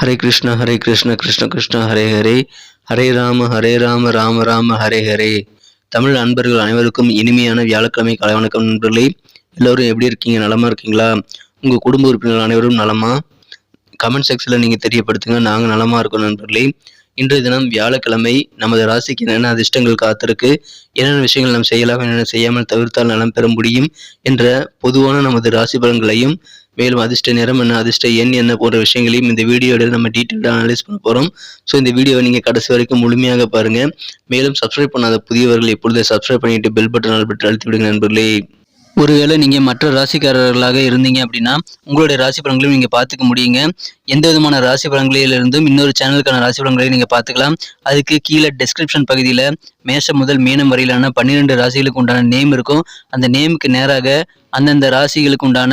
ஹரே கிருஷ்ண ஹரே கிருஷ்ண கிருஷ்ண கிருஷ்ண ஹரே ஹரே. ஹரே ராம ஹரே ராம ராம ராம ஹரே ஹரே. தமிழ் அன்பர்கள் அனைவருக்கும் இனிமையான வியாழக்கிழமை காலை வணக்கம் நண்பர்களே. எல்லோரும் எப்படி இருக்கீங்க? நலமா இருக்கீங்களா? உங்கள் குடும்ப உறுப்பினர்கள் அனைவரும் நலமா? கமெண்ட் செக்ஷனில் நீங்கள் தெரியப்படுத்துங்க. நாங்கள் நலமா இருக்கோம் நண்பர்களே. இன்றைய தினம் வியாழக்கிழமை நமது ராசிக்கு என்னென்ன அதிர்ஷ்டங்கள் காத்திருக்கு? என்னென்ன விஷயங்கள் நாம் செய்யலாம் என்னென்ன செய்யாமல் தவிர்த்தால் நலம் பெற முடியும் என்ற பொதுவான நமது ராசி பலன்களையும் மேலும் அதிர்ஷ்ட நிறம் என்ன அதிர்ஷ்ட எண் என்ன போன்ற விஷயங்களையும் இந்த வீடியோவில் நம்ம டீட்டெயிலாக அனலைஸ் பண்ண போகிறோம் ஸோ இந்த வீடியோவை நீங்கள் கடைசி வரைக்கும் முழுமையாக பாருங்கள் மேலும் சப்ஸ்கிரைப் பண்ணாத புதியவர்கள் இப்பொழுதே சப்ஸ்கிரைப் பண்ணிட்டு பெல் பட்டன் ஆல் பட்டன் அழுத்தி விடுங்க நண்பர்களே. ஒருவேளை நீங்கள் மற்ற ராசிக்காரர்களாக இருந்தீங்க அப்படின்னா உங்களுடைய ராசி பலன்களையும் நீங்கள் பார்த்துக்க முடியுங்க. எந்த விதமான ராசி பலன்களிலிருந்தும் இன்னொரு சேனலுக்கான ராசி பலன்களையும் நீங்கள் பார்த்துக்கலாம். அதுக்கு கீழே டெஸ்கிரிப்ஷன் பகுதியில் மேஷம் முதல் மீனம் வரையிலான பன்னிரெண்டு ராசிகளுக்கு உண்டான நேம் இருக்கும். அந்த நேமுக்கு நேராக அந்தந்த ராசிகளுக்கு உண்டான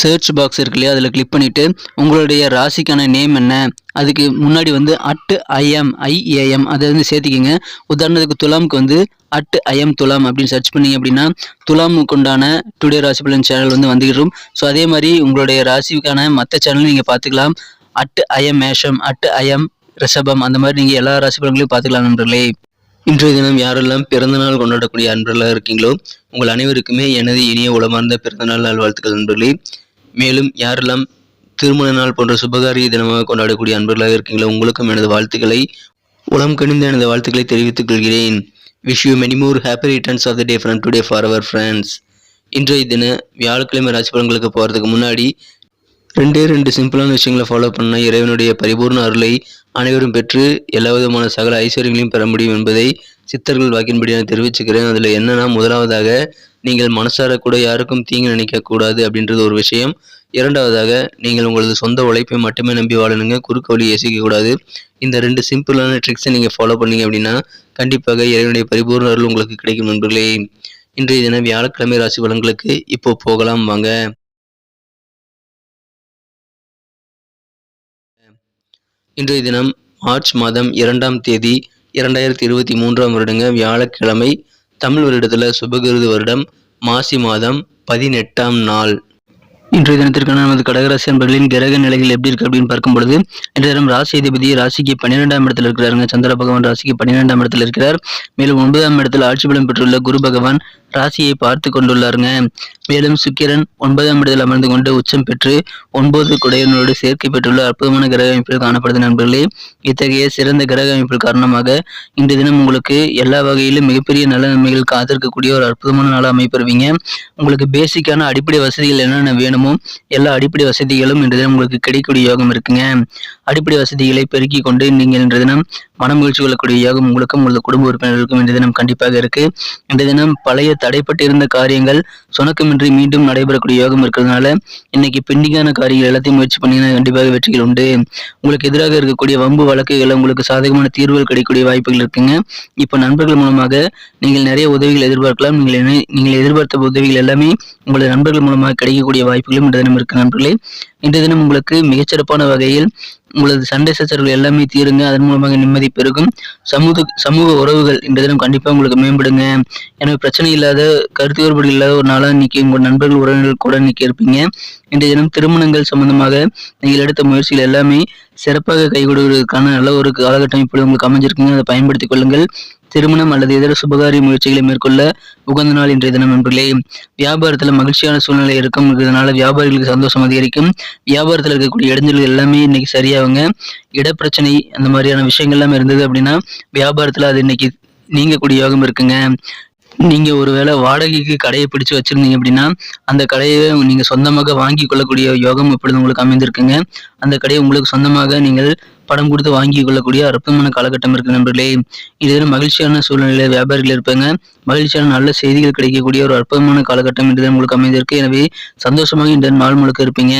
சர்ச் பாக்ஸ் இருக்கு இல்லையா? அதில் கிளிக் பண்ணிவிட்டு உங்களுடைய ராசிக்கான நேம் என்ன? அதுக்கு முன்னாடி வந்து அட் ஐஎம் ஐஏஎம் அதை வந்து சேர்த்துக்கிங்க. உதாரணத்துக்கு துலாமுக்கு வந்து அட் ஐஎம் துலாம் அப்படின்னு சர்ச் பண்ணிங்க அப்படின்னா துலாமுக்கு உண்டான டுடே ராசி பலன் சேனல் வந்து வந்துகிடும் ஸோ அதே மாதிரி உங்களுடைய ராசிக்கான மற்ற சேனலும் நீங்கள் பார்த்துக்கலாம். அட் ஐஎம் மேஷம் அட் ஐஎம் ரிஷபம் அந்த மாதிரி நீங்கள் எல்லா ராசி பலன்களையும் பார்த்துக்கலாம் நண்பர்களே. இன்றைய தினம் யாரெல்லாம் பிறந்தநாள் கொண்டாடக்கூடிய அன்பர்களாக இருக்கீங்களோ உங்கள் அனைவருக்குமே எனது இனிய உளமார்ந்த பிறந்தநாள் நல்வாழ்த்துக்கள் நண்பர்களே. மேலும் யாரெல்லாம் திருமண நாள் போன்ற சுபகாரிய தினமாக கொண்டாடக்கூடிய அன்பர்களாக இருக்கீங்களோ உங்களுக்கும் எனது வாழ்த்துக்களை உளம் கணிந்த எனது வாழ்த்துக்களை தெரிவித்துக் கொள்கிறேன். Wish you many more happy returns of the day from today for our friends இன்றைய தின வியாழக்கிழமை ராசி பலன்களுக்கு போகிறதுக்கு முன்னாடி ரெண்டே ரெண்டு சிம்பிளான விஷயங்களை ஃபாலோ பண்ண இறைவனுடைய பரிபூர்ண அருளை அனைவரும் பெற்று எல்லா விதமான சகல ஐஸ்வர்யங்களையும் பெற முடியும் என்பதை சித்தர்கள் வாக்கின்படி நான் தெரிவிச்சுக்கிறேன். அதில் என்னன்னா முதலாவதாக நீங்கள் மனசார கூட யாருக்கும் தீங்கு நினைக்கக்கூடாது அப்படின்றது ஒரு விஷயம். இரண்டாவதாக நீங்கள் உங்களது சொந்த உழைப்பை மட்டுமே நம்பி வாழணுங்க. குறுக்கு வழி யோசிக்கக்கூடாது இந்த ரெண்டு சிம்பிளான ட்ரிக்ஸை நீங்கள் ஃபாலோ பண்ணீங்க அப்படின்னா கண்டிப்பாக இறைவனுடைய பரிபூர்ண அருள் உங்களுக்கு கிடைக்கும் நண்பர்களே. இன்றைய தினம் வியாழக்கிழமை ராசி பலன்களுக்கு இப்போ போகலாம். வாங்க. இன்றைய தினம் மார்ச் மாதம் இரண்டாம் தேதி இரண்டாயிரத்தி இருபத்தி மூன்றாம் வருடங்க. வியாழக்கிழமை தமிழ் வருடத்தில் சுபகிருது வருடம் மாசி மாதம் பதினெட்டாம் நாள். இன்றைய தினத்திற்கான நமது கடகராசி அன்பர்களின் கிரக நிலைகள் எப்படி இருக்கு அப்படின்னு பார்க்கும் பொழுது இன்றைய தினம் ராசி அதிபதி ராசிக்கு பன்னிரெண்டாம் இடத்துல இருக்கிறாருங்க. சந்திர பகவான் ராசிக்கு பன்னிரெண்டாம் இடத்துல இருக்கிறார். மேலும் ஒன்பதாம் இடத்தில் ஆட்சி பலம் பெற்றுள்ள குரு பகவான் ராசியை பார்த்து கொண்டுள்ளாருங்க. மேலும் சுக்கிரன் ஒன்பதாம் இடத்தில் அமர்ந்து கொண்டு உச்சம் பெற்று ஒன்பது குடையனோடு சேர்க்கை பெற்றுள்ள அற்புதமான கிரக அமைப்பில் காணப்படுது நண்பர்களே. இத்தகைய சிறந்த கிரக அமைப்பில் காரணமாக இன்று தினம் உங்களுக்கு எல்லா வகையிலும் மிகப்பெரிய நல்ல நன்மைகள் காத்திருக்கக்கூடிய ஒரு அற்புதமான நாளாக அமைப்பெறுவீங்க. உங்களுக்கு பேசிக்கான அடிப்படை வசதிகள் என்னென்ன வேணுமோ எல்லா அடிப்படை வசதிகளும் இன்று தினம் உங்களுக்கு கிடைக்கக்கூடிய யோகம் இருக்குங்க. அடிப்படை வசதிகளை பெருக்கிக் கொண்டு நீங்கள் இன்று தினம் மன மகிழ்ச்சி கொள்ளக்கூடிய யோகம் உங்களுக்கும் உங்களது குடும்ப உறுப்பினர்களுக்கும் இன்று தினம் கண்டிப்பாக இருக்கு. இன்று தினம் பழைய தடைப்பட்டிருந்த காரியங்கள் சுணக்கமின்றி மீண்டும் நடைபெறக்கூடிய யோகம் இருக்கிறதுனால இன்னைக்கு பெண்டிங்கான காரியங்கள் எல்லாத்தையும் முயற்சி பண்ணீங்கன்னா கண்டிப்பாக வெற்றிகள் உண்டு. உங்களுக்கு எதிராக இருக்கக்கூடிய வம்பு வழக்குகள் உங்களுக்கு சாதகமான தீர்வுகள் கிடைக்கக்கூடிய வாய்ப்புகள் இருக்குங்க. இப்போ நண்பர்கள் மூலமாக நீங்கள் நிறைய உதவிகள் எதிர்பார்க்கலாம். நீங்கள் என்ன- நீங்கள் எதிர்பார்த்த உதவிகள் எல்லாமே உங்களது நண்பர்கள் மூலமாக கிடைக்கக்கூடிய வாய்ப்புகளும் இன்று தினம் இருக்கு நண்பர்களே. இன்றைய தினம் உங்களுக்கு மிகச்சிறப்பான வகையில் உங்களது சண்டை சச்சரவுகள் எல்லாமே தீருங்க. அதன் மூலமாக நிம்மதி பெருகும். சமூக சமூக உறவுகள் இந்த தினம் கண்டிப்பாக உங்களுக்கு மேம்படுங்க. எனவே பிரச்சனை இல்லாத கருத்து வேறுபாடு இல்லாத ஒரு நாளாக இன்னைக்கு உங்கள் நண்பர்கள் உறவினர்கள் கூட இன்னைக்கு இருப்பீங்க. இன்றைய தினம் திருமணங்கள் சம்பந்தமாக நீங்கள் எடுத்த முயற்சிகள் எல்லாமே சிறப்பாக கை கொடுவதற்கான நல்ல ஒரு காலகட்டம் இப்படி உங்களுக்கு அமைஞ்சிருக்குங்க. அதை பயன்படுத்திக் கொள்ளுங்கள். திருமணம் அல்லது இதர சுபகாரிய முயற்சிகளை மேற்கொள்ள உகந்த நாள் இன்றைய தினம் நண்பர்களே. வியாபாரத்துல மகிழ்ச்சியான சூழ்நிலை இருக்கும். இதனால வியாபாரிகளுக்கு சந்தோஷம் அதிகரிக்கும். வியாபாரத்தில் இருக்கக்கூடிய இடைஞ்சல்கள் எல்லாமே இன்னைக்கு சரியாகுங்க. இடப்பிரச்சனை அந்த மாதிரியான விஷயங்கள் எல்லாமே இருந்தது அப்படின்னா வியாபாரத்துல அது இன்னைக்கு நீங்கக்கூடிய யோகம் இருக்குங்க. நீங்க ஒருவேளை வாடகைக்கு கடையை பிடிச்சு வச்சிருந்தீங்க அப்படின்னா அந்த கடையை நீங்க சொந்தமாக வாங்கி கொள்ளக்கூடிய யோகம் இப்பொழுது உங்களுக்கு அமைந்திருக்குங்க. அந்த கடையை உங்களுக்கு சொந்தமாக நீங்கள் பணம் கொடுத்து வாங்கி கொள்ளக்கூடிய அற்புதமான காலகட்டம் இருக்கு நண்பர்களே. இது மகிழ்ச்சியான சூழ்நிலை வியாபாரிகள் இருப்பாங்க. மகிழ்ச்சியான நல்ல செய்திகள் கிடைக்கக்கூடிய ஒரு அற்புதமான காலகட்டம் இன்று உங்களுக்கு அமைந்திருக்கு. எனவே சந்தோஷமாக இந்த நாள் முழுக்க இருப்பீங்க.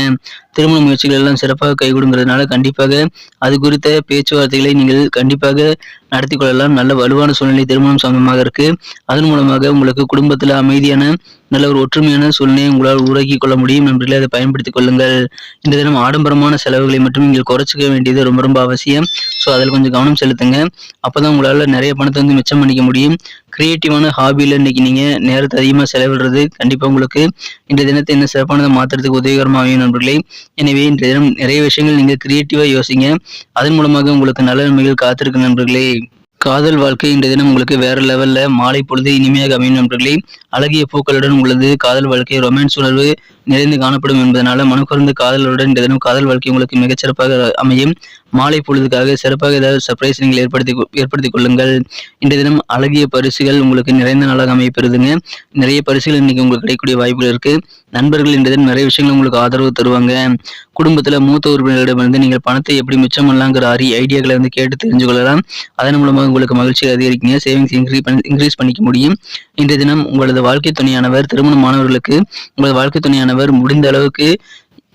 திருமண முயற்சிகள் எல்லாம் சிறப்பாக கைகூடுங்கிறதுனால கண்டிப்பாக அது குறித்த பேச்சுவார்த்தைகளை நீங்கள் கண்டிப்பாக நடத்தி கொள்ளலாம். நல்ல வலுவான சூழ்நிலை திருமணம் சம்பந்தமாக இருக்கு. அதன் மூலமாக உங்களுக்கு குடும்பத்துல அமைதியான நல்ல ஒரு ஒற்றுமையான சூழ்நிலையை உங்களால் உருவாக்கி கொள்ள முடியும் நண்பர்களே அதை பயன்படுத்திக் கொள்ளுங்கள். இந்த தினம் ஆடம்பரமான செலவுகளை மட்டும் நீங்கள் குறைச்சிக்க வேண்டியது ரொம்ப ரொம்ப அவசியம். ஸோ அதில் கொஞ்சம் கவனம் செலுத்துங்க. அப்போதான் உங்களால் நிறைய பணத்தை வந்து மிச்சம் பண்ணிக்க முடியும். கிரியேட்டிவான ஹாபியில் இன்னைக்கு நீங்கள் நேரத்தை அதிகமாக செலவிடுறது கண்டிப்பாக உங்களுக்கு. இந்த தினத்தை என்ன சிறப்பானதை மாற்றுறதுக்கு உதவிகரமாக அமையும் நண்பர்களே. எனவே இன்றைய தினம் நிறைய விஷயங்கள் நீங்கள் கிரியேட்டிவாக யோசிங்க. அதன் மூலமாக உங்களுக்கு நல்ல நன்மைகள் காத்திருக்கு நண்பர்களே. காதல் வாழ்க்கை இன்றைய தினம் உங்களுக்கு வேற லெவல்ல மாலை பொழுது இனிமையாக அமையும் நண்பர்களே. அழகிய பூக்களுடன் உள்ளது காதல் வாழ்க்கை ரொமான்ஸ் உணர்வு நிறைந்து காணப்படும் என்பதனால மனக்குறந்த காதலுடன் இந்த தினம் காதல் வாழ்க்கை உங்களுக்கு மிகச்சிறப்பாக அமையும். மாலை பொழுதுக்காக சிறப்பாக ஏதாவது சர்ப்ரைஸ் நீங்கள் ஏற்படுத்தி ஏற்படுத்திக் கொள்ளுங்கள். இன்றைய தினம் அழகிய பரிசுகள் உங்களுக்கு நிறைந்த நாளாக அமையப்பெறுதுங்க. நிறைய பரிசுகள் இன்னைக்கு உங்களுக்கு கிடைக்கக்கூடிய வாய்ப்புகள் இருக்கு. நண்பர்கள் இன்றைய தினம் நிறைய விஷயங்கள் உங்களுக்கு ஆதரவு தருவாங்க. குடும்பத்துல மூத்த உறுப்பினர்களிடமிருந்து நீங்கள் பணத்தை எப்படி மிச்சம் பண்ணலாங்கிற அரி ஐடியாக்களை வந்து கேட்டு தெரிஞ்சு கொள்ளலாம். அதன் மூலமாக உங்களுக்கு மகிழ்ச்சி அதிகரிக்குங்க. சேவிங்ஸ் இன்க்ரீ இன்க்ரீஸ் பண்ணிக்க முடியும். இன்றைய தினம் உங்களது வாழ்க்கை துணையானவர் திருமணமானவர்களுக்கு உங்களது வாழ்க்கை துணையானவர் முடிந்த அளவுக்கு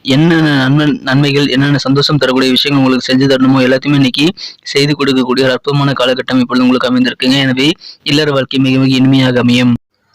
என்னென்ன நன்மை நன்மைகள் என்னென்ன சந்தோஷம் தரக்கூடிய விஷயங்கள் உங்களுக்கு செஞ்சு தரணுமோ எல்லாத்தையுமே இன்னைக்கு செய்து கொடுக்கக்கூடிய ஒரு அற்புதமான காலகட்டம் இப்பொழுது உங்களுக்கு அமைந்திருக்குங்க. எனவே இல்லற வாழ்க்கை மிக மிக இனிமையாக அமையும்.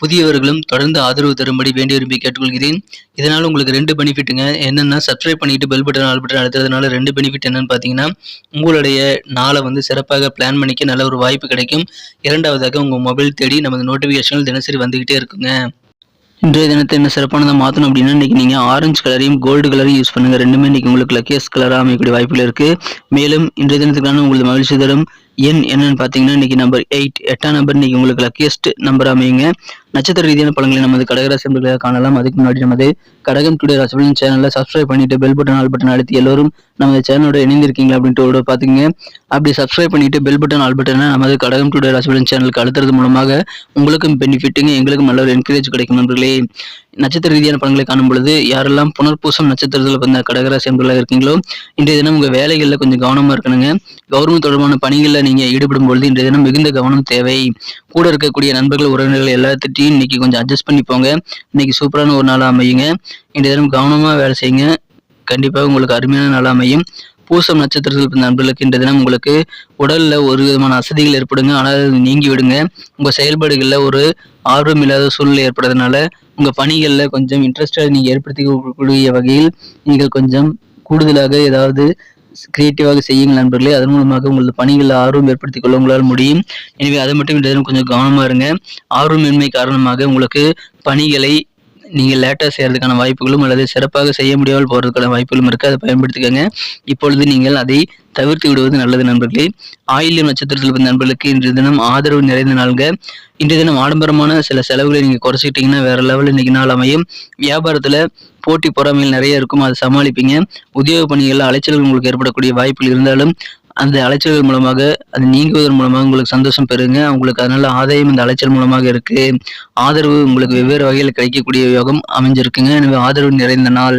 புதியவர்களும் தொடர்ந்து ஆதரவு தரும்படி வேண்டி விரும்பி கேட்டுக்கொள்கிறேன். இதனால் உங்களுக்கு ரெண்டு பெனிஃபிட்டுங்க. என்னென்னா சப்ஸ்கிரைப் பண்ணிட்டு பெல் பட்டன் ஆல் பட்டன் அழுத்துறதுனால ரெண்டு பெனிஃபிட் என்னன்னு பார்த்தீங்கன்னா உங்களுடைய நாளை வந்து சிறப்பாக பிளான் பண்ணிக்க நல்ல ஒரு வாய்ப்பு கிடைக்கும். இரண்டாவதாக உங்கள் மொபைல் தேடி நமது நோட்டிஃபிகேஷன்கள் தினசரி வந்துக்கிட்டே இருக்குங்க. இன்றைய தினத்தை என்ன சிறப்பானதாக மாற்றணும் அப்படின்னா இன்றைக்கி நீங்கள் ஆரஞ்சு கலரையும் கோல்டு கலரையும் யூஸ் பண்ணுங்கள் ரெண்டுமே இன்றைக்கி உங்களுக்கு லக்கியஸ் கலராக அமையக்கூடிய வாய்ப்புகள் இருக்குது மேலும் இன்றைய தினத்துக்கான உங்களது மகிழ்ச்சி தரும் எண் என்னன்னு பார்த்தீங்கன்னா இன்றைக்கி நம்பர் எயிட் எட்டாம் நம்பர் இன்றைக்கி உங்களுக்கு லக்கியஸ்ட் நம்பர் அமையுங்க. நட்சத்திர ரீதியான பழங்களை நமது கடகராசி என்பதாக காணலாம். அதுக்கு முன்னாடி நமது கடகம் டுடே ராசிபலன் சேனலில் சப்ஸ்கிரைப் பண்ணிட்டு பெல் பட்டன் ஆல் பட்டன் அழுத்தி எல்லோரும் நமது சேனலோட இணைந்திருக்கீங்களா அப்படின்ட்டு ஒரு பார்த்துங்க அப்படி சப்ஸ்கிரைப் பண்ணிட்டு பெல் பட்டன் ஆல் பட்டனை நமது கடகம் டுடே ராசிபலன் சேனலுக்கு அழுத்துறது மூலமாக உங்களுக்கும் பெனிஃபிட்டுங்க எங்களுக்கும் நல்ல ஒரு என்கரேஜ் கிடைக்கும் நண்பர்களே. நட்சத்திர ரீதியான பலன்களை காணும் பொழுது யாரெல்லாம் புனர்பூசம் நட்சத்திரத்தில் பிறந்த கடகராசி என்பதாக இருக்கீங்களோ இன்றைய தினம் உங்கள் வேலைகளில் கொஞ்சம் கவனமாக இருக்கணுங்க. கவர்மெண்ட் தொடர்பான பணிகளில் நீங்கள் ஈடுபடும் பொழுது இன்றைய தினம் மிகுந்த கவனம் தேவை. கூட இருக்கக்கூடிய நண்பர்கள் உறவினர்கள் எல்லாத்திட்டையும் இன்னைக்கு கொஞ்சம் அட்ஜஸ்ட் பண்ணி போங்க. இன்னைக்கு சூப்பரான ஒரு நாளாக அமையுங்க. இன்றைய தினம் கவனமாக வேலை செய்யுங்க. கண்டிப்பாக உங்களுக்கு அருமையான நாளாக அமையும். பூசம் நட்சத்திரத்தில் பிறந்த நண்பர்களுக்கு இன்றைய தினம் உங்களுக்கு உடலில் ஒரு விதமான அசதிகள் ஏற்படுங்க. ஆனால் அது நீங்கி விடுங்க. உங்கள் செயல்பாடுகளில் ஒரு ஆர்வம் இல்லாத சூழ்நிலை ஏற்படுறதுனால உங்கள் பணிகளில் கொஞ்சம் இன்ட்ரெஸ்டாக நீங்கள் ஏற்படுத்திக்கூடிய வகையில் நீங்கள் கொஞ்சம் கூடுதலாக ஏதாவது கிரியேட்டிவாக செய்யுங்கள் நண்பர்களே. அதன் மூலமாக உங்களது பணிகளில் ஆர்வம் ஏற்படுத்திக் கொள்ள உங்களால் முடியும். எனவே அதை மட்டும் இந்த தினம் கொஞ்சம் கவனமாக இருங்க. ஆர்வமின்மை காரணமாக உங்களுக்கு பணிகளை நீங்கள் லேட்டாக செய்கிறதுக்கான வாய்ப்புகளும் அல்லது சிறப்பாக செய்ய முடியாமல் போகிறதுக்கான வாய்ப்புகளும் இருக்குது. அதை பயன்படுத்திக்கோங்க. இப்பொழுது நீங்கள் அதை தவிர்த்து விடுவது நல்லது நண்பர்களே. ஆயில்யம் நட்சத்திரத்தில் பிறந்த நண்பர்களுக்கு இன்றைய தினம் ஆதரவு நிறைந்த நாள்க இன்றைய தினம் ஆடம்பரமான சில செலவுகளை நீங்கள் குறைச்சிக்கிட்டீங்கன்னா வேற லெவலில் இன்றைக்கி நாள் அமையும். வியாபாரத்தில் போட்டி பொறாமைகள் நிறைய இருக்கும். அதை சமாளிப்பீங்க. உத்தியோக பணிகளில் அலைச்சல்கள் உங்களுக்கு ஏற்படக்கூடிய வாய்ப்புகள் இருந்தாலும் அந்த அலைச்சல்கள் மூலமாக அது நீங்குவதன் மூலமாக உங்களுக்கு சந்தோஷம் பெறுங்க. உங்களுக்கு அதனால ஆதாயம் இந்த அலைச்சல் மூலமாக இருக்கு. ஆதரவு உங்களுக்கு வெவ்வேறு வகையில் கிடைக்கக்கூடிய யோகம் அமைஞ்சிருக்குங்க. எனவே ஆதரவு நிறைந்த நாள்.